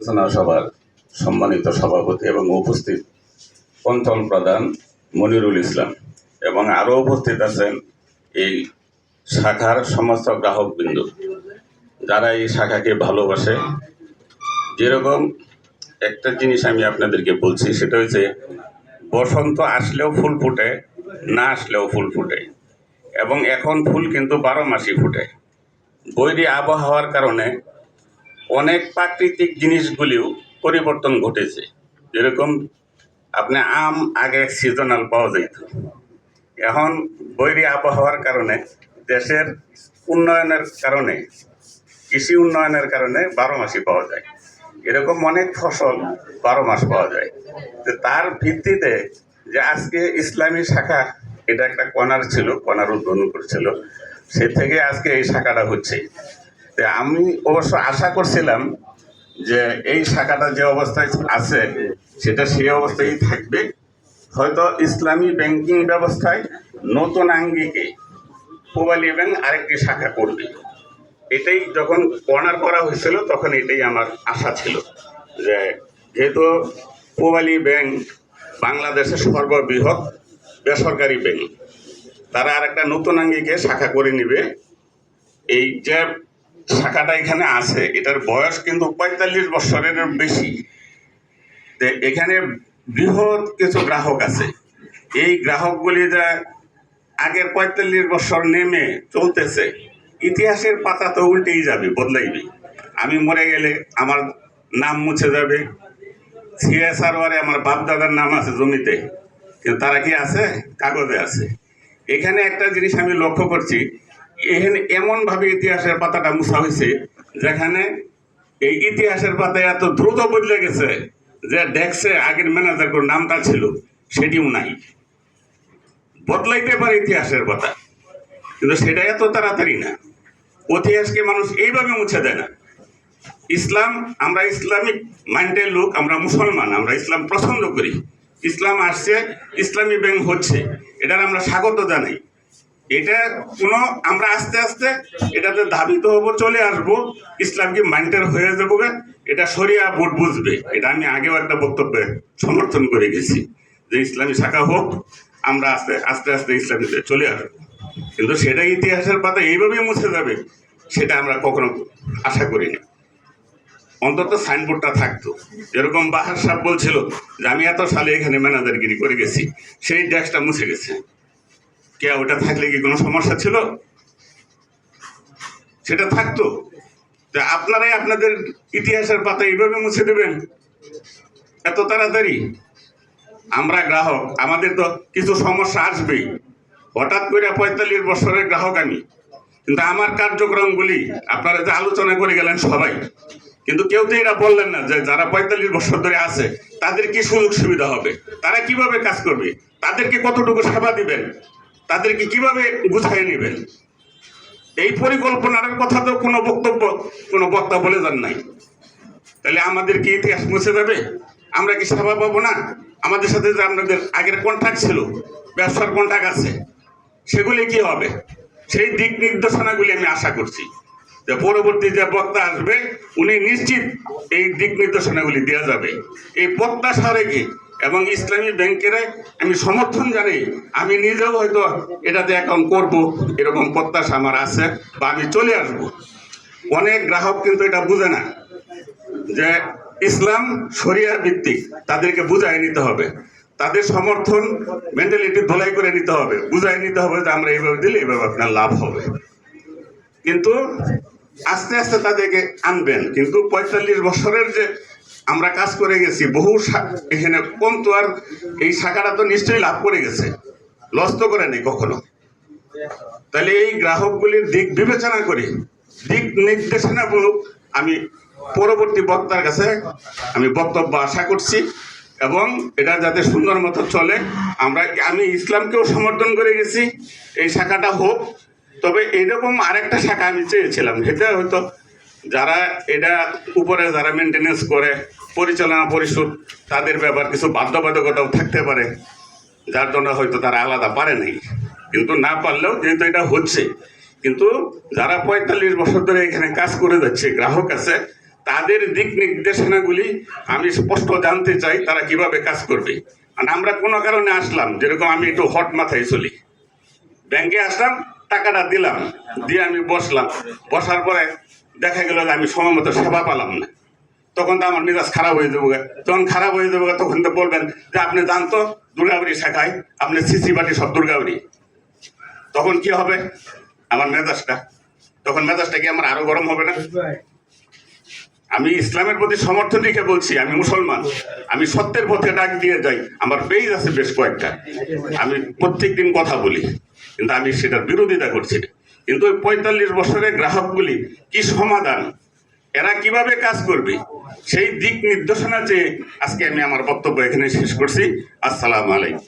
আলোচনা সভার সম্মানিত সভাপতি এবং উপস্থিত অঞ্চল প্রধান মনিরুল ইসলাম এবং আরও উপস্থিত আছেন এই শাখার সমস্ত গ্রাহকবৃন্দ। যারা এই শাখাকে ভালোবাসে, যেরকম একটা জিনিস আমি আপনাদেরকে বলছি, সেটা হচ্ছে বসন্ত আসলেও ফুল ফুটে, না আসলেও ফুল ফুটে। এবং এখন ফুল কিন্তু বারো মাসই ফুটে। বৈরী আবহাওয়ার কারণে অনেক প্রাকৃতিক জিনিসগুলিও পরিবর্তন ঘটেছে। যেরকম আপনি আম আগে সিজনাল পাওয়া যেত। এখন বৈরী আবহাওয়ার কারণে দেশের উন্নয়নের কারণে, কৃষি উন্নয়নের কারণে বারো মাসই পাওয়া যায়। এরকম অনেক ফসল বারো মাস পাওয়া যায়। তো তার ভিত্তিতে যে আজকে ইসলামী শাখা, এটা একটা কণার ছিল, কণার উদ্বোধন করছিল, সে থেকে আজকে এই শাখাটা হচ্ছে। তো আমি অবশ্য আশা করছিলাম যে এই শাখাটা যে অবস্থায় আছে, সেটা সেই অবস্থায় থাকবে। হয়তো ইসলামী ব্যাংকিং ব্যবস্থায় নতুন আঙ্গিকে পূবালী ব্যাংক আরেকটি শাখা করবে। এটাই যখন কর্নার করা হয়েছিল, তখন এটাই আমার আশা ছিল যে যেহেতু পূবালী ব্যাংক বাংলাদেশের সর্ববৃহৎ বেসরকারি ব্যাংক, তারা আর একটা নতুন আঙ্গিকে শাখা করে নিবে। এই যে শাখাটা এখানে আছে। এটার বয়স কিন্তু পঁয়তাল্লিশ বছরের বেশি। এখানে বৃহৎ কিছু গ্রাহক আছে। এই গ্রাহকগুলি যা আগের পঁয়তাল্লিশ বছর নেমে চলতেছে, ইতিহাসের পাতা তো উল্টেই যাবে, বদলাইবে। আমি মরে গেলে আমার নাম মুছে যাবে। সিএসআর ওয়ারে আমার বাপ দাদার নাম আছে জমিতে, কিন্তু তারা কি আছে? কাগজে আছে। এখানে একটা জিনিস আমি লক্ষ্য করছি এমনভাবে ইতিহাসের পাতাটা মুছা হয়েছে, যেখানে এই ইতিহাসের পাতা এত দ্রুত বদলে গেছে যে ডেস্কে আগের ম্যানেজার নামটা ছিল, সেটিও নাই। বদলাইতে পারে ইতিহাসের পাতা, কিন্তু সেটা এত তাড়াতাড়ি না। ইতিহাসকে মানুষ এইভাবে মুছে দেয় না। ইসলাম, আমরা ইসলামিক মাইন্ডের লোক, আমরা মুসলমান, আমরা ইসলাম পছন্দ করি। ইসলাম আসছে, ইসলামী ব্যাংক হচ্ছে, এটার আমরা স্বাগত জানাই। এটা কোনো, আমরা আস্তে আস্তে এটাতে ধাবিত হব, চলে আসব। ইসলামকে মাইন্ডের হয়ে যাব এটা সরিয়া বোর্ড বুঝবে। এটা আমি আগেও একটা বক্তব্যে সমর্থন করে গেছি যে ইসলামী শাখা হোক, আমরা আস্তে আস্তে আস্তে ইসলামীতে চলে আসব। কিন্তু সেটা ইতিহাসের পাতা এইভাবেই মুছে যাবে, সেটা আমরা কখনো আশা করি না। অন্তত সাইনবোর্ডটা থাকতো। যেরকম বাহার সাহেব বলছিল যে, আমি এত সালে এখানে ম্যানেজারগিরি করে গেছি, সেই ডেস্কটা মুছে গেছে। কে ওটা থাকলে কি কোনো সমস্যা ছিল? সেটা থাকতো। তা আপনারাই আপনাদের ইতিহাসের পাতা এইভাবে মুছে দেবেন? এত তাড়াতাড়ি? আমরা গ্রাহক, আমাদের তো কিছু সমস্যা আসবেই হঠাৎ করে পঁয়তাল্লিশ বছরের গ্রাহক আমি। কিন্তু আমার কার্যক্রমগুলি, আপনারা যে আলোচনা করে গেলেন সবাই। কিন্তু কেউ তো এটা বললেন না যে যারা পঁয়তাল্লিশ বছর ধরে আছে, তাদের কি সুযোগ সুবিধা হবে? তারা কীভাবে কাজ করবে? তাদেরকে কতটুকু সেবা দিবেন? তাদেরকে কীভাবে গুছাই নেবেন? এই পরিকল্পনার কথা তো কোনো বক্তব্য, কোনো বক্তা বলে যান নাই। তাহলে আমাদের কি ইতিহাস মুছে যাবে? আমরা কি সেবা পাবো না? আমাদের সাথে যে আপনাদের আগের কন্ট্রাক্ট ছিল, ব্যবসার কন্ট্রাক্ট আছে, সেগুলি কি হবে? সেই দিক নির্দেশনাগুলি আমি আশা করছি। যে পরবর্তী যে বক্তা আসবে, উনি নিশ্চিত এই দিক নির্দেশনাগুলি দেওয়া যাবে। এই প্রত্যাশা রেখে এবং ইসলামী ব্যাংকের আমি সমর্থন জানি, আমি নিজেও হয়তো এটাতে অ্যাকাউন্ট করব, এরকম প্রত্যাশা আমার আছে বা আমি চলে আসব। অনেক গ্রাহক কিন্তু এটা বুঝে না যে ইসলাম শরিয়ার ভিত্তিক, তাদেরকে বুঝাই নিতে হবে। তাদের সমর্থন মেন্টালিটি ধোলাই করে নিতে হবে বুঝাই নিতে হবে যে আমরা এইভাবে দিলে এইভাবে আপনার লাভ হবে। কিন্তু আস্তে আস্তে তাদেরকে আনবেন। কিন্তু পঁয়তাল্লিশ বছরের যে আমরা কাজ করে গেছি, বহু এখানে কম তো আর এই শাখাটা তো নিশ্চয়ই লাভ করে গেছে। লস তো করে নেই কখনো। তাহলে এই গ্রাহকগুলির দিক বিবেচনা করে। দিক নির্দেশনামূলক আমি পরবর্তী বক্তার কাছে আমি বক্তব্য আশা করছি এবং এটা যাতে সুন্দর মতো চলে, আমরা, আমি ইসলামকেও সমর্থন করে গেছি, এই শাখাটা হোক। তবে এরকম আরেকটা শাখা আমি চেয়েছিলাম যেটা হয়তো যারা এটা উপরে যারা মেনটেনেন্স করে, পরিচালনা পরিষদ, তাদের ব্যাপার কিছু বাধ্যবাধকতাও থাকতে পারে। যার জন্য হয়তো তারা আলাদা পারে নাই। কিন্তু না পারলেও যেহেতু এটা হচ্ছে, কিন্তু যারা পঁয়তাল্লিশ বছর ধরে এখানে কাজ করে যাচ্ছে, গ্রাহক আছে, তাদের দিক নির্দেশনাগুলি আমি স্পষ্ট জানতে চাই তারা কীভাবে কাজ করবে। আর আমরা কোনো কারণে আসলাম, যেরকম আমি একটু হট মাথায় চলি। ব্যাংকে আসলাম, টাকাটা দিলাম, দিয়ে আমি বসলাম। বসার পরে দেখা গেল যে আমি সময় মতো সেবা পেলাম না। তখন তো আমার মেজাজ খারাপ হয়ে যাব। গা। তখন খারাপ হয়ে যাব, তখন তো বলবেন যে, আপনি জানতো দুর্গাবাড়ি শাখায়। আপনি সিসি বাটি সব দুর্গাবাড়ি তখন কি হবে? আমার মেজাজটা। তখন মেজাজটা কি আমার আরও গরম হবে না? আমি ইসলামের প্রতি সমর্থন রেখে বলছি, আমি মুসলমান। আমি সত্যের পথে ডাক দিয়ে যাই। আমার পেজ আছে বেশ কয়েকটা। আমি প্রত্যেক দিন কথা বলি, কিন্তু আমি সেটার বিরোধিতা করছি না। কিন্তু ওই পঁয়তাল্লিশ বছরের গ্রাহকগুলি কি সমাধান? এরা কীভাবে কাজ করবে? সেই দিক নির্দেশনা চেয়ে আজকে আমি আমার বক্তব্য এখানে শেষ করছি। আসসালামু আলাইকুম।